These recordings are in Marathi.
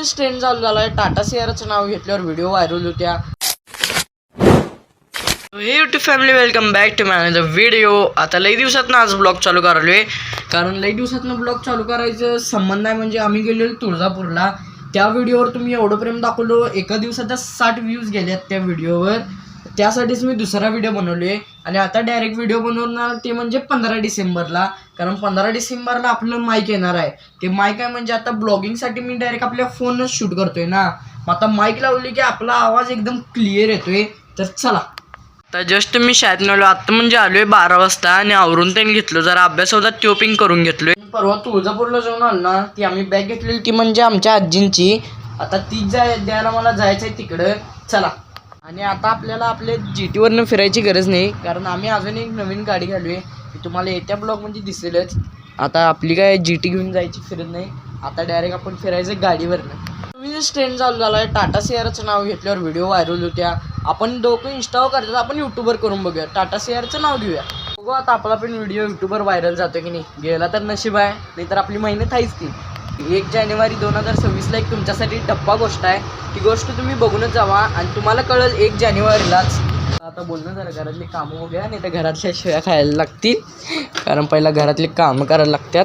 नवीनच ट्रेंड चालू झाला आहे टाटा सियाराचं नाव घेतल्यावर व्हिडिओ व्हायरल होत्या. YouTube family welcome back to manage video आता लई दिवसातनं आज ब्लॉग चालू करालोय कारण लई दिवसातनं ब्लॉग चालू करायचं संबंध आहे म्हणजे आम्ही गेलेलो तुळजापूरला. त्या व्हिडिओवर तुम्ही एवढं प्रेम दाखवलो एका दिवसात साठ व्ह्यूज गेल्यात त्या व्हिडिओवर त्यासाठीच मी दुसरा व्हिडिओ बनवलोय. आणि आता डायरेक्ट व्हिडिओ बनवणार ते म्हणजे पंधरा डिसेंबरला. कारण पंधरा डिसेंबरला आपलं माईक येणार आहे. ते माईक आहे म्हणजे आता ब्लॉगिंगसाठी मी डायरेक्ट आपल्या फोनच शूट करतोय ना. मग आता माईक लावली की आपला आवाज एकदम क्लिअर येतोय. तर चला. तर जस्ट मी शाळेत आलो आत्ता म्हणजे आलोय बारा वाजता आणि आवरून त्यांनी घेतलो. जरा अभ्यास होता पिंग करून घेतलोय. परवा तुळजापूरला जाऊन आलो ना. ती आम्ही बॅग घेतलेली ती म्हणजे आमच्या आजींची. आता ती जाय द्यायला मला जायचं आहे तिकडं. चला. आणि आता आपल्याला आपल्या जी टीवरनं फिरायची गरज नाही कारण आम्ही अजून एक नवीन गाडी घालूय. ती तुम्हाला येत्या ब्लॉगमध्ये दिसेलच. आता आपली काय जी टी घेऊन जायची फिरत नाही. आता डायरेक्ट आपण फिरायचं गाडीवरनं. नवीनच ट्रेंड चालू झाला आहे टाटा सियारचं नाव घेतल्यावर व्हिडिओ व्हायरल होत्या. आपण दोघं इंस्टावर करतात आपण यूट्यूबर करून बघूया. टाटा सियारचं नाव घेऊया. बघू आता आपला पण व्हिडिओ यूट्यूबवर व्हायरल जातो की नाही. गेला तर नशीब आहे. नाहीतर आपली मेहनत आहेच की. एक जानेवारी दोन हजार सव्वीसला एक तुमच्यासाठी टप्पा गोष्ट आहे. ती गोष्ट तुम्ही बघूनच जावा आणि तुम्हाला कळेल एक जानेवारीलाच. आता बोलणं झालं घरातली कामं हो वगैरे नाही तर घरातल्या शिव्या खायला लागतील. कारण पहिला घरातली कामं करायला लागतात.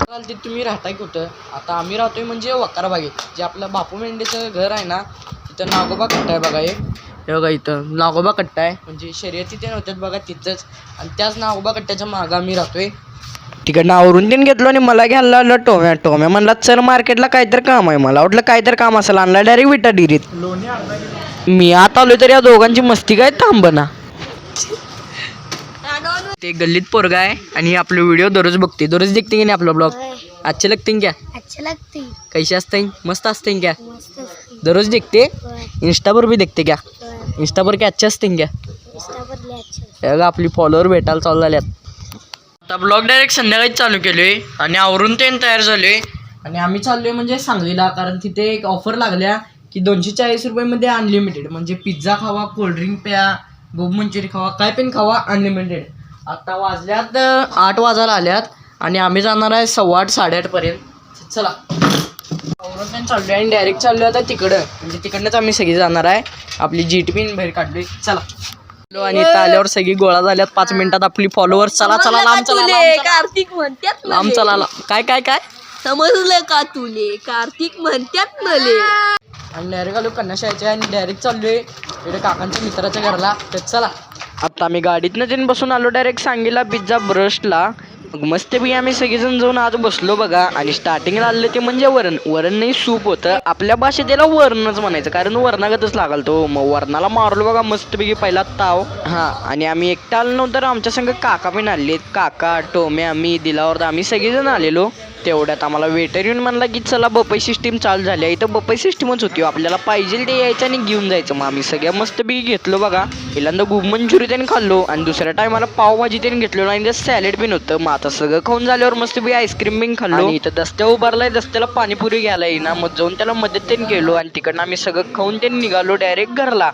चालते तुम्ही राहताय कुठं? आता आम्ही राहतोय म्हणजे वकाराबागेत जे आपलं बापू मेंढेचं घर आहे ना तिथं नागोबा कट्टा आहे बघा एक. हे बघा इथं नागोबा कट्टा आहे. म्हणजे शर्यती ते नव्हत्यात बघा तिथंच. आणि त्याच नागोबा कट्ट्याच्या मागं आम्ही राहतोय. तिकडनं आवरून तीन घेतलो आणि मला घ्यायला लावलं टोम्या टोम्या म्हणला सर मार्केटला काहीतरी काम आहे. मला वाटलं काहीतरी काम असेल आणला डायरेक्ट विटा डिरीत मी आता आलोय तर या दोघांची मस्ती काय थांबना. ते गल्लीत पोरगा आहे आणि आपले व्हिडिओ दररोज बघते दररोज देखते की नाही आपला ब्लॉग अच्छे लगते हैं क्या अच्छा लगती. कैसे असते? मस्त असते हैं क्या मस्त असती. दररोज देखते. होय, इंस्टा पर भी देखते क्या होय. इंस्टा पर क्या अच्छे असते क्या इंस्टावर लय अच्छा बघा आपली फॉलोअर भेटायला चालू झाल्यात. आता ब्लॉग डायरेक्ट संध्याकाळीच चालू केलोय. आणि आवरून ते तयार झालोय. आणि आम्ही चाललोय म्हणजे सांगलीला कारण तिथे एक ऑफर लागल्या की दोनशे चाळीस रुपयामध्ये अनलिमिटेड म्हणजे पिझ्झा खावा कोल्ड्रिंक प्या गोब मंचुरी खावा काय पण खावा अनलिमिटेड आता वाजल्यात आठ वाजायला आल्यात. आणि आम्ही जाणार आहे सव्वा आठ साडेआठपर्यंत चला. आवरून पण चाललोय आणि डायरेक्ट चाललोय आता तिकडं. म्हणजे तिकडनंच आम्ही सगळी जाणार आहे. आपली जी टी पिन बाहेर काढलोय. चला. आणि इथं आल्यावर सगळी गोळा झाल्यात. पाच मिनिटात आपली फॉलोअर्स चला चला लांब चला लांब चला. कार्तिक म्हणतात लांब चला काय काय काय? समजलं का तुले कार्तिक म्हणतात मले आणि डायरेक्ट आलो कन्याशाळेच्या आणि डायरेक्ट चाललोय इकडे काकांच्या मित्राच्या घरला. तर चला. आता आम्ही गाडीतनं जाऊन बसून आलो. डायरेक्ट सांगेला पिझ्झा ब्रशला. मग मस्तपैकी आम्ही सगळेजण जाऊन आज बसलो बघा. आणि स्टार्टिंगला आलं ते म्हणजे वरण. वरण नाही सूप होतं. आपल्या भाषेत त्याला वरणच म्हणायचं. कारण वरणागतच लागल तो. मग वरणाला मारलो बघा मस्तपैकी पहिला ताव. हा आणि आम्ही एकटा आलो नव्हतं आमच्या संग काका पण आले काका टोम्या मी दिलावर आम्ही सगळेजण आलेलो. तेवढ्यात आम्हाला वेटर येऊन म्हणला की चला बपई सिस्टीम चालू झाली आहे. इथं बपई सिस्टीमच होती हो. आपल्याला पाहिजे ते यायचं आणि घेऊन जायचं. मग आम्ही सगळ्या मस्त बी घेतलो बघा. पहिल्यांदा गोब मंचुरी त्याने खाल्लो आणि दुसऱ्या टायमाला पावभाजी त्याने घेतलो आणि सॅलेड पण होतं. मग आता सगळं खाऊन झाल्यावर मस्त बी आईस्क्रीम बिन खाल्लो. इथं दस्त्या उभारलाय दस्त्याला पाणीपुरी घ्यायला येईना. मग जाऊन त्याला मदत त्यांनी केलो आणि तिकडनं आम्ही सगळं खाऊन त्यांनी निघालो डायरेक्ट घरला.